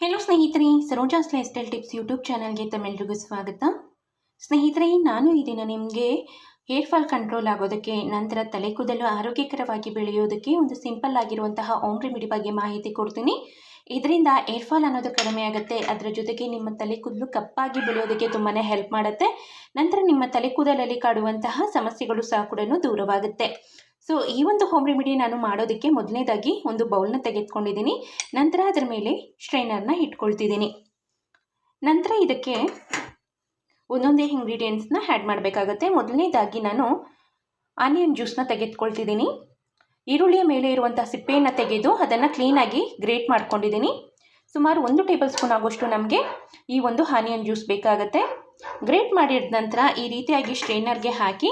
Hello ಸ್ನೇಹಿತರೆ Saroja's lifestyle tips YouTube ಚಾನಲ್ಗೆ ತಮ್ಮೆಲ್ರಿಗೂ ಸ್ವಾಗತ. ಸ್ನೇಹಿತರೆ, ನಾನು ಈ ದಿನ ನಿಮಗೆ ಹೇರ್ ಫಾಲ್ ಕಂಟ್ರೋಲ್ ಆಗೋದಕ್ಕೆ, ನಂತರ ತಲೆ ಕೂದಲು ಆರೋಗ್ಯಕರವಾಗಿ ಬೆಳೆಯೋದಕ್ಕೆ ಒಂದು ಸಿಂಪಲ್ ಆಗಿರುವಂತಹ ಓಮ್ ರೆಮಿಡಿ ಬಗ್ಗೆ ಮಾಹಿತಿ ಕೊಡ್ತೀನಿ. ಇದರಿಂದ ಹೇರ್ ಫಾಲ್ ಅನ್ನೋದು ಕಡಿಮೆ ಆಗುತ್ತೆ. ಅದರ ಜೊತೆಗೆ ನಿಮ್ಮ ತಲೆ ಕೂದಲು ಕಪ್ಪಾಗಿ ಬೆಳೆಯೋದಕ್ಕೆ ತುಂಬಾ ಹೆಲ್ಪ್ ಮಾಡುತ್ತೆ. ನಂತರ ನಿಮ್ಮ ತಲೆ ಕೂದಲಲ್ಲಿ ಕಾಡುವಂತಹ ಸಮಸ್ಯೆಗಳು ಸಹ ಕೂಡ ದೂರವಾಗುತ್ತೆ. ಸೊ ಈ ಒಂದು ಹೋಮ್ ರೆಮಿಡಿ ನಾನು ಮಾಡೋದಕ್ಕೆ ಮೊದಲನೇದಾಗಿ ಒಂದು ಬೌಲ್ನ ತೆಗೆದುಕೊಂಡಿದ್ದೀನಿ. ನಂತರ ಅದರ ಮೇಲೆ ಸ್ಟ್ರೈನರ್ನ ಇಟ್ಕೊಳ್ತಿದ್ದೀನಿ. ನಂತರ ಇದಕ್ಕೆ ಒಂದೊಂದೇ ಇಂಗ್ರೀಡಿಯೆಂಟ್ಸ್ನ ಆ್ಯಡ್ ಮಾಡಬೇಕಾಗತ್ತೆ. ಮೊದಲನೇದಾಗಿ ನಾನು ಆನಿಯನ್ ಜ್ಯೂಸ್ನ ತೆಗೆದುಕೊಳ್ತಿದ್ದೀನಿ. ಈರುಳ್ಳಿಯ ಮೇಲೆ ಇರುವಂಥ ಸಿಪ್ಪೆಯನ್ನು ತೆಗೆದು ಅದನ್ನು ಕ್ಲೀನಾಗಿ ಗ್ರೇಟ್ ಮಾಡ್ಕೊಂಡಿದ್ದೀನಿ. ಸುಮಾರು ಒಂದು ಟೇಬಲ್ ಸ್ಪೂನ್ ಆಗೋಷ್ಟು ನಮಗೆ ಈ ಒಂದು ಆನಿಯನ್ ಜ್ಯೂಸ್ ಬೇಕಾಗುತ್ತೆ. ಗ್ರೇಟ್ ಮಾಡಿದ ನಂತರ ಈ ರೀತಿಯಾಗಿ ಸ್ಟ್ರೈನರ್ಗೆ ಹಾಕಿ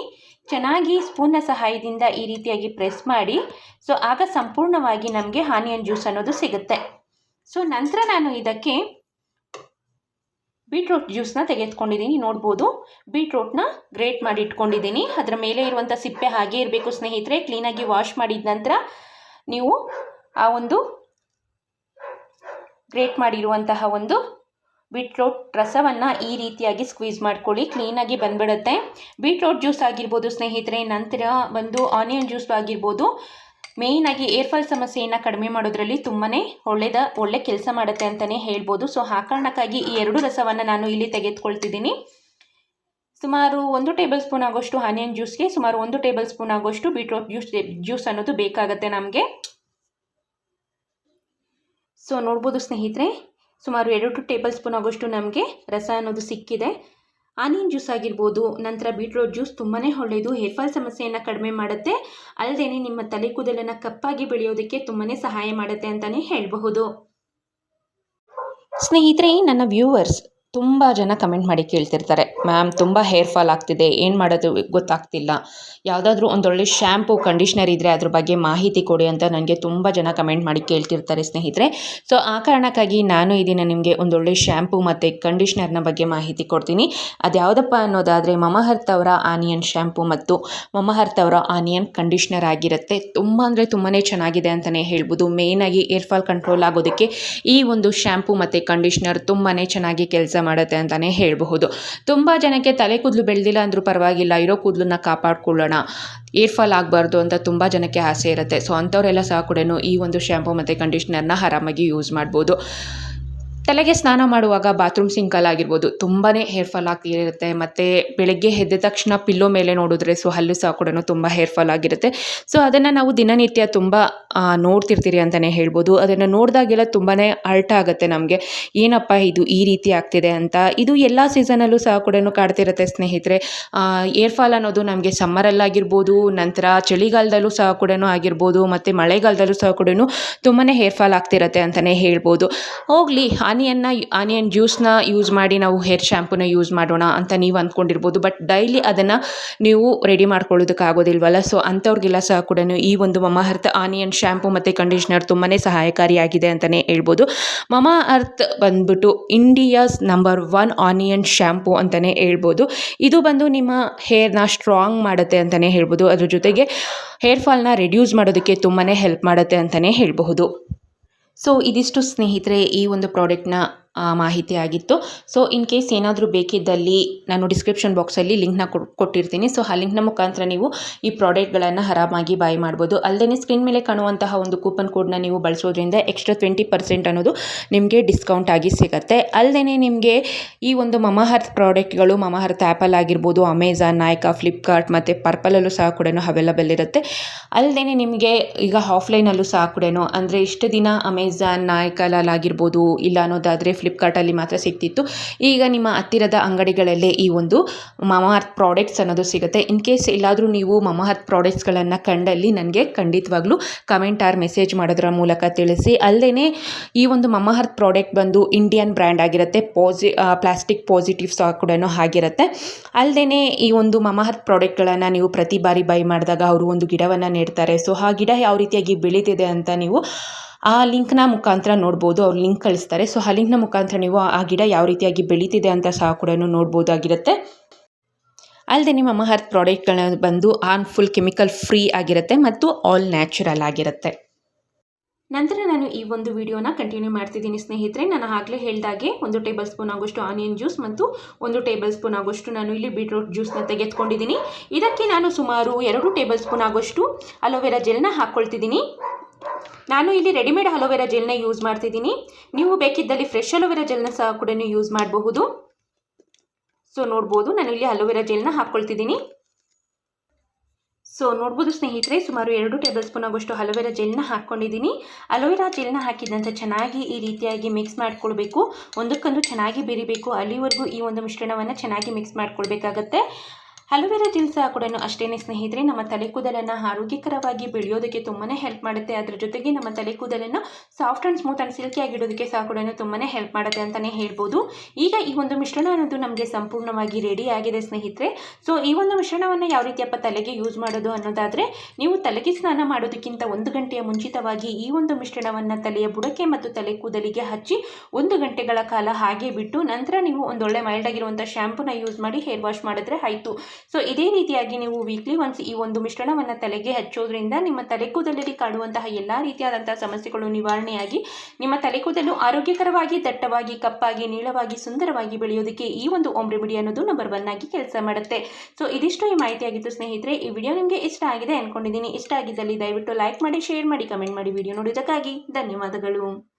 ಚೆನ್ನಾಗಿ ಸ್ಪೂನ್ನ ಸಹಾಯದಿಂದ ಈ ರೀತಿಯಾಗಿ ಪ್ರೆಸ್ ಮಾಡಿ, ಸೊ ಆಗ ಸಂಪೂರ್ಣವಾಗಿ ನಮಗೆ ಆನಿಯನ್ ಜ್ಯೂಸ್ ಅನ್ನೋದು ಸಿಗುತ್ತೆ. ಸೊ ನಂತರ ನಾನು ಇದಕ್ಕೆ ಬೀಟ್ರೂಟ್ ಜ್ಯೂಸ್ನ ತೆಗೆದುಕೊಂಡಿದ್ದೀನಿ, ನೋಡ್ಬೋದು. ಬೀಟ್ರೂಟ್ನ ಗ್ರೇಟ್ ಮಾಡಿ ಇಟ್ಕೊಂಡಿದ್ದೀನಿ. ಅದರ ಮೇಲೆ ಇರುವಂಥ ಸಿಪ್ಪೆ ಹಾಗೆ ಇರಬೇಕು ಸ್ನೇಹಿತರೆ ಕ್ಲೀನಾಗಿ ವಾಶ್ ಮಾಡಿದ ನಂತರ ನೀವು ಆ ಒಂದು ಗ್ರೇಟ್ ಮಾಡಿರುವಂತಹ ಒಂದು ಬೀಟ್ರೋಟ್ ರಸವನ್ನು ಈ ರೀತಿಯಾಗಿ ಸ್ಕ್ವೀಸ್ ಮಾಡ್ಕೊಳ್ಳಿ. ಕ್ಲೀನಾಗಿ ಬಂದ್ಬಿಡುತ್ತೆ. ಬೀಟ್ರೋಟ್ ಜ್ಯೂಸ್ ಆಗಿರ್ಬೋದು ಸ್ನೇಹಿತರೆ, ನಂತರ ಬಂದು ಆನಿಯನ್ ಜ್ಯೂಸ್ ಆಗಿರ್ಬೋದು. ಮೇಯ್ನಾಗಿ ಏರ್ ಫಾಲ್ ಸಮಸ್ಯೆಯನ್ನು ಕಡಿಮೆ ಮಾಡೋದ್ರಲ್ಲಿ ತುಂಬಾ ಒಳ್ಳೆಯದ ಒಳ್ಳೆ ಕೆಲಸ ಮಾಡುತ್ತೆ ಅಂತಲೇ ಹೇಳ್ಬೋದು. ಸೊ ಆ ಕಾರಣಕ್ಕಾಗಿ ಈ ಎರಡು ರಸವನ್ನು ನಾನು ಇಲ್ಲಿ ತೆಗೆದುಕೊಳ್ತಿದ್ದೀನಿ. ಸುಮಾರು ಒಂದು ಟೇಬಲ್ ಸ್ಪೂನ್ ಆಗೋಷ್ಟು ಆನಿಯನ್ ಜ್ಯೂಸ್ಗೆ ಸುಮಾರು ಒಂದು ಟೇಬಲ್ ಸ್ಪೂನ್ ಆಗೋಷ್ಟು ಬೀಟ್ರೋಟ್ ಜ್ಯೂಸ್ ಜ್ಯೂಸ್ ಅನ್ನೋದು ಬೇಕಾಗುತ್ತೆ ನಮಗೆ. ಸೊ ನೋಡ್ಬೋದು ಸ್ನೇಹಿತರೆ ಸುಮಾರು ಎರಡು ಟೇಬಲ್ ಸ್ಪೂನ್ ಆಗೋಷ್ಟು ನಮಗೆ ರಸ ಅನ್ನೋದು ಸಿಕ್ಕಿದೆ. ಆನಿಯನ್ ಜ್ಯೂಸ್ ಆಗಿರ್ಬೋದು, ನಂತರ ಬೀಟ್ರೋಟ್ ಜ್ಯೂಸ್ ತುಂಬಾ ಒಳ್ಳೆಯದು ಹೇರ್ ಫಾಲ್ ಸಮಸ್ಯೆಯನ್ನು ಕಡಿಮೆ ಮಾಡುತ್ತೆ. ಅಲ್ಲದೆ ನಿಮ್ಮ ತಲೆ ಕೂದಲನ್ನು ಕಪ್ಪಾಗಿ ಬೆಳೆಯೋದಕ್ಕೆ ತುಂಬಾ ಸಹಾಯ ಮಾಡುತ್ತೆ ಅಂತಲೇ ಹೇಳಬಹುದು. ಸ್ನೇಹಿತರೆ, ನನ್ನ ವ್ಯೂವರ್ಸ್ ತುಂಬ ಜನ ಕಮೆಂಟ್ ಮಾಡಿ ಕೇಳ್ತಿರ್ತಾರೆ, ಮ್ಯಾಮ್ ತುಂಬ ಹೇರ್ ಫಾಲ್ ಆಗ್ತಿದೆ, ಏನು ಮಾಡೋದು ಗೊತ್ತಾಗ್ತಿಲ್ಲ. ಯಾವುದಾದ್ರೂ ಒಂದೊಳ್ಳೆ ಶ್ಯಾಂಪು, ಕಂಡೀಷ್ನರ್ ಇದ್ದರೆ ಅದ್ರ ಬಗ್ಗೆ ಮಾಹಿತಿ ಕೊಡಿ ಅಂತ ನನಗೆ ತುಂಬ ಜನ ಕಮೆಂಟ್ ಮಾಡಿ ಕೇಳ್ತಿರ್ತಾರೆ ಸ್ನೇಹಿತರೆ. ಸೊ, ಆ ಕಾರಣಕ್ಕಾಗಿ ನಾನು ಇದನ್ನು ನಿಮಗೆ ಒಂದೊಳ್ಳೆ ಶ್ಯಾಂಪು ಮತ್ತು ಕಂಡೀಷ್ನರ್ನ ಬಗ್ಗೆ ಮಾಹಿತಿ ಕೊಡ್ತೀನಿ. ಅದು ಯಾವುದಪ್ಪ ಅನ್ನೋದಾದರೆ ಮಮಹರ್ತ್ ಅವರ ಆನಿಯನ್ ಶ್ಯಾಂಪು ಮತ್ತು ಮಮಹರ್ತ್ ಅವರ ಆನಿಯನ್ ಕಂಡೀಷ್ನರ್ ಆಗಿರುತ್ತೆ. ತುಂಬ ಅಂದರೆ ತುಂಬಾ ಚೆನ್ನಾಗಿದೆ ಅಂತಲೇ ಹೇಳ್ಬೋದು. ಮೇಯ್ನಾಗಿ ಏರ್ ಫಾಲ್ ಕಂಟ್ರೋಲ್ ಆಗೋದಕ್ಕೆ ಈ ಒಂದು ಶ್ಯಾಂಪು ಮತ್ತು ಕಂಡೀಷ್ನರ್ ತುಂಬಾ ಚೆನ್ನಾಗಿ ಕೆಲಸ ಮಾಡುತ್ತೆ ಅಂತಲೇ ಹೇಳಬಹುದು. ತುಂಬ ಜನಕ್ಕೆ ತಲೆ ಕೂದಲು ಬೆಳೆದಿಲ್ಲ ಅಂದರೂ ಪರವಾಗಿಲ್ಲ, ಇರೋ ಕೂದಲನ್ನ ಕಾಪಾಡ್ಕೊಳ್ಳೋಣ ಏರ್ ಫಾಲ್ ಆಗಬಾರ್ದು ಅಂತ ತುಂಬ ಜನಕ್ಕೆ ಆಸೆ ಇರುತ್ತೆ. ಸೊ ಅಂಥವರೆಲ್ಲ ಸಹ ಕೂಡ ಈ ಒಂದು ಶ್ಯಾಂಪು ಮತ್ತು ಕಂಡೀಷ್ನರ್ನ ಆರಾಮಾಗಿ ಯೂಸ್ ಮಾಡ್ಬೋದು. ತಲೆಗೆ ಸ್ನಾನ ಮಾಡುವಾಗ ಬಾತ್ರೂಮ್ ಸಿಂಕಲ್ಲಾಗಿರ್ಬೋದು ತುಂಬಾ ಹೇರ್ ಫಾಲ್ ಆಗ್ತಿರುತ್ತೆ, ಮತ್ತು ಬೆಳಗ್ಗೆ ಎದ್ದ ತಕ್ಷಣ ಪಿಲ್ಲೋ ಮೇಲೆ ನೋಡಿದ್ರೆ ಸೊ ಹಲ್ಲು ಸಹ ಕೂಡ ತುಂಬ ಹೇರ್ ಫಾಲ್ ಆಗಿರುತ್ತೆ. ಸೊ ಅದನ್ನು ನಾವು ದಿನನಿತ್ಯ ತುಂಬ ನೋಡ್ತಿರ್ತೀರಿ ಅಂತಲೇ ಹೇಳ್ಬೋದು. ಅದನ್ನು ನೋಡಿದಾಗೆಲ್ಲ ತುಂಬಾ ಅರ್ಟ್ ಆಗುತ್ತೆ ನಮಗೆ. ಏನಪ್ಪ ಇದು ಈ ರೀತಿ ಆಗ್ತಿದೆ ಅಂತ. ಇದು ಎಲ್ಲ ಸೀಸನಲ್ಲೂ ಸಹ ಕೂಡ ಕಾಡ್ತಿರುತ್ತೆ ಸ್ನೇಹಿತರೆ. ಏರ್ ಫಾಲ್ ಅನ್ನೋದು ನಮಗೆ ಸಮ್ಮರಲ್ಲಾಗಿರ್ಬೋದು ನಂತರ ಚಳಿಗಾಲದಲ್ಲೂ ಸಹ ಕೂಡ ಆಗಿರ್ಬೋದು, ಮತ್ತು ಮಳೆಗಾಲದಲ್ಲೂ ಸಹ ಕೂಡ ತುಂಬಾ ಹೇರ್ ಫಾಲ್ ಆಗ್ತಿರುತ್ತೆ ಅಂತಲೇ ಹೇಳ್ಬೋದು. ಹೋಗಲಿ ಆನಿಯನ್ನ, ಆನಿಯನ್ ಜ್ಯೂಸ್ನ ಯೂಸ್ ಮಾಡಿ ನಾವು ಹೇರ್ ಶ್ಯಾಂಪೂನ ಯೂಸ್ ಮಾಡೋಣ ಅಂತ ನೀವು ಅಂದ್ಕೊಂಡಿರ್ಬೋದು ಬಟ್ ಡೈಲಿ ಅದನ್ನು ನೀವು ರೆಡಿ ಮಾಡ್ಕೊಳ್ಳೋದಕ್ಕಾಗೋದಿಲ್ವಲ್ಲ ಸೊ ಅಂಥವ್ರಿಗೆಲ್ಲ ಸಹ ಕೂಡ ಈ ಒಂದು ಮಮ ಅರ್ಥ ಆನಿಯನ್ ಶ್ಯಾಂಪು ಮತ್ತು ಕಂಡೀಷ್ನರ್ ತುಂಬಾ ಸಹಾಯಕಾರಿಯಾಗಿದೆ ಅಂತಲೇ ಹೇಳ್ಬೋದು. ಮಮ ಅರ್ತ್ ಬಂದ್ಬಿಟ್ಟು India's number one onion shampoo ಅಂತಲೇ ಹೇಳ್ಬೋದು. ಇದು ಬಂದು ನಿಮ್ಮ ಹೇರ್ನ ಸ್ಟ್ರಾಂಗ್ ಮಾಡುತ್ತೆ ಅಂತಲೇ ಹೇಳ್ಬೋದು. ಅದ್ರ ಜೊತೆಗೆ ಹೇರ್ ಫಾಲ್ನ ರೆಡ್ಯೂಸ್ ಮಾಡೋದಕ್ಕೆ ತುಂಬಾ ಹೆಲ್ಪ್ ಮಾಡುತ್ತೆ ಅಂತಲೇ ಹೇಳಬಹುದು. ಸೊ ಇದಿಷ್ಟು ಸ್ನೇಹಿತರೆ ಈ ಒಂದು ಪ್ರಾಡಕ್ಟ್ನ ಮಾಹಿತಿ ಆಗಿತ್ತು. ಸೊ ಇನ್ ಕೇಸ್ ಏನಾದರೂ ಬೇಕಿದ್ದಲ್ಲಿ ನಾನು ಡಿಸ್ಕ್ರಿಪ್ಷನ್ ಬಾಕ್ಸಲ್ಲಿ ಲಿಂಕ್ನ ಕೊಟ್ಟಿರ್ತೀನಿ. ಸೊ ಆ ಲಿಂಕ್ನ ಮುಖಾಂತರ ನೀವು ಈ ಪ್ರಾಡಕ್ಟ್ಗಳನ್ನು ಆರಾಮಾಗಿ ಬಾಯ್ ಮಾಡ್ಬೋದು. ಅಲ್ಲದೆ ಸ್ಕ್ರೀನ್ ಮೇಲೆ ಕಾಣುವಂತಹ ಒಂದು ಕೂಪನ್ ಕೋಡ್ನ ನೀವು ಬಳಸೋದ್ರಿಂದ ಎಕ್ಸ್ಟ್ರಾ ಟ್ವೆಂಟಿ ಪರ್ಸೆಂಟ್ ಅನ್ನೋದು ನಿಮಗೆ ಡಿಸ್ಕೌಂಟ್ ಆಗಿ ಸಿಗುತ್ತೆ. ಅಲ್ಲದೆ ನಿಮಗೆ ಈ ಒಂದು ಮಮಹರ್ತ್ ಪ್ರಾಡಕ್ಟ್ಗಳು ಮಮಹರ್ತ್ ಆ್ಯಪಲ್ ಆಗಿರ್ಬೋದು ಅಮೆಝಾನ್ ನಾಯ್ಕಾ ಫ್ಲಿಪ್ಕಾರ್ಟ್ ಮತ್ತು ಪರ್ಪಲಲ್ಲೂ ಸಹ ಕೂಡ ಅವೈಲಬಲ್ ಇರುತ್ತೆ. ಅಲ್ಲದೆ ನಿಮಗೆ ಈಗ ಆಫ್ಲೈನಲ್ಲೂ ಸಹ ಕೂಡ ಅಂದರೆ ಇಷ್ಟು ದಿನ ಅಮೆಝಾನ್ ನಾಯ್ಕಲಲ್ಲಾಗಿರ್ಬೋದು ಇಲ್ಲ ಅನ್ನೋದಾದರೆ ಫ್ಲಿಪ್ಕಾರ್ಟಲ್ಲಿ ಮಾತ್ರ ಸಿಗ್ತಿತ್ತು. ಈಗ ನಿಮ್ಮ ಹತ್ತಿರದ ಅಂಗಡಿಗಳಲ್ಲೇ ಈ ಒಂದು ಮಮಹರ್ತ್ ಪ್ರಾಡಕ್ಟ್ಸ್ ಅನ್ನೋದು ಸಿಗುತ್ತೆ. ಇನ್ ಕೇಸ್ ಎಲ್ಲಾದರೂ ನೀವು ಮಮಹರ್ತ್ ಪ್ರಾಡಕ್ಟ್ಸ್ಗಳನ್ನು ಕಂಡಲ್ಲಿ ನನಗೆ ಖಂಡಿತವಾಗ್ಲೂ ಕಮೆಂಟ್ ಆರ್ ಮೆಸೇಜ್ ಮಾಡೋದ್ರ ಮೂಲಕ ತಿಳಿಸಿ. ಅಲ್ಲದೆ ಈ ಒಂದು ಮಮಹರ್ತ್ ಪ್ರಾಡಕ್ಟ್ ಬಂದು ಇಂಡಿಯನ್ ಬ್ರ್ಯಾಂಡ್ ಆಗಿರುತ್ತೆ. ಪಾಸಿ ಪ್ಲಾಸ್ಟಿಕ್ ಪಾಸಿಟಿವ್ ಸಹ ಕೂಡ ಆಗಿರುತ್ತೆ. ಅಲ್ಲದೆ ಈ ಒಂದು ಮಮಹರ್ತ್ ಪ್ರಾಡಕ್ಟ್ಗಳನ್ನು ನೀವು ಪ್ರತಿ ಬಾರಿ ಬೈ ಮಾಡಿದಾಗ ಅವರು ಒಂದು ಗಿಡವನ್ನು ನೀಡ್ತಾರೆ. ಸೊ ಆ ಗಿಡ ಯಾವ ರೀತಿಯಾಗಿ ಬೆಳೀತಿದೆ ಅಂತ ನೀವು ಆ ಲಿಂಕ್ನ ಮುಖಾಂತರ ನೋಡ್ಬೋದು, ಅವ್ರು ಲಿಂಕ್ ಕಳಿಸ್ತಾರೆ. ಸೊ, ಆ ಲಿಂಕ್ನ ಮುಖಾಂತರ ನೀವು ಆ ಗಿಡ ಯಾವ ರೀತಿಯಾಗಿ ಬೆಳೀತಿದೆ ಅಂತ ಸಹ ಕೂಡ ನೋಡ್ಬೋದಾಗಿರುತ್ತೆ ಅಲ್ಲದೆ ನಿಮ್ಮ ಮಹರ್ತ್ ಪ್ರಾಡಕ್ಟ್ಗಳನ್ನ ಬಂದು ಆನ್ ಫುಲ್ ಕೆಮಿಕಲ್ ಫ್ರೀ ಆಗಿರುತ್ತೆ ಮತ್ತು ಆಲ್ ನ್ಯಾಚುರಲ್ ಆಗಿರುತ್ತೆ. ನಂತರ ನಾನು ಈ ಒಂದು ವಿಡಿಯೋನ ಕಂಟಿನ್ಯೂ ಮಾಡ್ತಿದ್ದೀನಿ ಸ್ನೇಹಿತರೆ. ನಾನು ಆಗಲೇ ಹೇಳಿದಾಗೆ ಒಂದು ಟೇಬಲ್ ಸ್ಪೂನ್ ಆಗೋಷ್ಟು ಆನಿಯನ್ ಜ್ಯೂಸ್ ಮತ್ತು ಒಂದು ಟೇಬಲ್ ಸ್ಪೂನ್ ಆಗೋಷ್ಟು ನಾನು ಇಲ್ಲಿ ಬೀಟ್ರೂಟ್ ಜ್ಯೂಸ್ನ ತೆಗೆದುಕೊಂಡಿದ್ದೀನಿ. ಇದಕ್ಕೆ ನಾನು ಸುಮಾರು ಎರಡು ಟೇಬಲ್ ಸ್ಪೂನ್ ಆಗೋಷ್ಟು ಅಲೋವೆರಾ ಜೆಲ್ನ ಹಾಕ್ಕೊಳ್ತಿದ್ದೀನಿ. ನಾನು ಇಲ್ಲಿ ರೆಡಿಮೇಡ್ ಅಲೋವೆರಾ ಜೆಲ್ನ ಯೂಸ್ ಮಾಡ್ತಿದ್ದೀನಿ. ನೀವು ಬೇಕಿದ್ದಲ್ಲಿ ಫ್ರೆಶ್ ಅಲೋವೆರಾ ಜೆಲ್ನ ಸಹ ಕೂಡ ಯೂಸ್ ಮಾಡಬಹುದು. ಸೊ, ನೋಡ್ಬೋದು. ನಾನು ಇಲ್ಲಿ ಅಲೋವೆರಾ ಜೆಲ್ನ ಹಾಕ್ಕೊಳ್ತಿದ್ದೀನಿ. ಸೊ, ನೋಡ್ಬೋದು ಸ್ನೇಹಿತರೆ, ಸುಮಾರು ಎರಡು ಟೇಬಲ್ ಸ್ಪೂನ್ ಆಗುವಷ್ಟು ಅಲೋವೆರಾ ಜೆಲ್ನ ಹಾಕ್ಕೊಂಡಿದ್ದೀನಿ. ಅಲೋವೆರಾ ಜೆಲ್ನ ಹಾಕಿದಂಥ ಚೆನ್ನಾಗಿ ಈ ರೀತಿಯಾಗಿ ಮಿಕ್ಸ್ ಮಾಡ್ಕೊಳ್ಬೇಕು. ಒಂದಕ್ಕೊಂದು ಚೆನ್ನಾಗಿ ಬೆರಿಬೇಕು. ಅಲ್ಲಿವರೆಗೂ ಈ ಒಂದು ಮಿಶ್ರಣವನ್ನು ಚೆನ್ನಾಗಿ ಮಿಕ್ಸ್ ಮಾಡ್ಕೊಳ್ಬೇಕಾಗತ್ತೆ. ಅಲೋವೆರಾ ಸಹ ಕೂಡ ಅಷ್ಟೇ ಸ್ನೇಹಿತರೆ, ನಮ್ಮ ತಲೆ ಕೂದಲನ್ನು ಆರೋಗ್ಯಕರವಾಗಿ ಬೆಳೆಯೋದಕ್ಕೆ ತುಂಬಾ ಹೆಲ್ಪ್ ಮಾಡುತ್ತೆ. ಅದರ ಜೊತೆಗೆ ನಮ್ಮ ತಲೆ ಕೂದಲನ್ನು soft and smooth and silky ಆಗಿಡೋದಕ್ಕೆ ಸಹ ಕೂಡ ತುಂಬಾ ಹೆಲ್ಪ್ ಮಾಡುತ್ತೆ ಅಂತಲೇ ಹೇಳ್ಬೋದು. ಈಗ ಈ ಒಂದು ಮಿಶ್ರಣ ಅನ್ನೋದು ನಮಗೆ ಸಂಪೂರ್ಣವಾಗಿ ರೆಡಿ ಆಗಿದೆ ಸ್ನೇಹಿತರೆ. ಸೊ ಈ ಒಂದು ಮಿಶ್ರಣವನ್ನು ಯಾವ ರೀತಿಯಪ್ಪ ತಲೆಗೆ ಯೂಸ್ ಮಾಡೋದು ಅನ್ನೋದಾದರೆ, ನೀವು ತಲೆಗೆ ಸ್ನಾನ ಮಾಡೋದಕ್ಕಿಂತ ಒಂದು ಗಂಟೆಯ ಮುಂಚಿತವಾಗಿ ಈ ಒಂದು ಮಿಶ್ರಣವನ್ನು ತಲೆಯ ಬುಡಕ್ಕೆ ಮತ್ತು ತಲೆ ಕೂದಲಿಗೆ ಹಚ್ಚಿ ಒಂದು ಗಂಟೆಗಳ ಕಾಲ ಹಾಗೆ ಬಿಟ್ಟು ನಂತರ ನೀವು ಒಂದೊಳ್ಳೆ ಮೈಲ್ಡ್ ಆಗಿರುವಂಥ ಶ್ಯಾಂಪೂನ ಯೂಸ್ ಮಾಡಿ ಹೇರ್ ವಾಶ್ ಮಾಡಿದ್ರೆ ಆಯಿತು. ಸೊ ಇದೇ ರೀತಿಯಾಗಿ ನೀವು ವೀಕ್ಲಿ ಒನ್ಸ್ ಈ ಒಂದು ಮಿಶ್ರಣವನ್ನು ತಲೆಗೆ ಹಚ್ಚೋದ್ರಿಂದ ನಿಮ್ಮ ತಲೆ ಕೂದಲಲ್ಲಿ ಕಾಡುವಂತಹ ಎಲ್ಲ ರೀತಿಯಾದಂತಹ ಸಮಸ್ಯೆಗಳು ನಿವಾರಣೆಯಾಗಿ ನಿಮ್ಮ ತಲೆ ಕೂದಲು ಆರೋಗ್ಯಕರವಾಗಿ, ದಟ್ಟವಾಗಿ, ಕಪ್ಪಾಗಿ, ನೀಳವಾಗಿ, ಸುಂದರವಾಗಿ ಬೆಳೆಯೋದಕ್ಕೆ ಈ ಒಂದು ಓಮ್ ರೆಮಿಡಿ ಅನ್ನೋದು ನಂಬರ್ ಒನ್ ಆಗಿ ಕೆಲಸ ಮಾಡುತ್ತೆ. ಸೊ ಇದಿಷ್ಟು ಈ ಮಾಹಿತಿಯಾಗಿತ್ತು ಸ್ನೇಹಿತರೆ. ಈ ವಿಡಿಯೋ ನಿಮಗೆ ಇಷ್ಟ ಆಗಿದೆ ಅಂದ್ಕೊಂಡಿದ್ದೀನಿ ಇಷ್ಟ ಆಗಿದ್ದಲ್ಲಿ ದಯವಿಟ್ಟು ಲೈಕ್ ಮಾಡಿ ಶೇರ್ ಮಾಡಿ ಕಮೆಂಟ್ ಮಾಡಿ ವಿಡಿಯೋ ನೋಡೋದಕ್ಕಾಗಿ ಧನ್ಯವಾದಗಳು.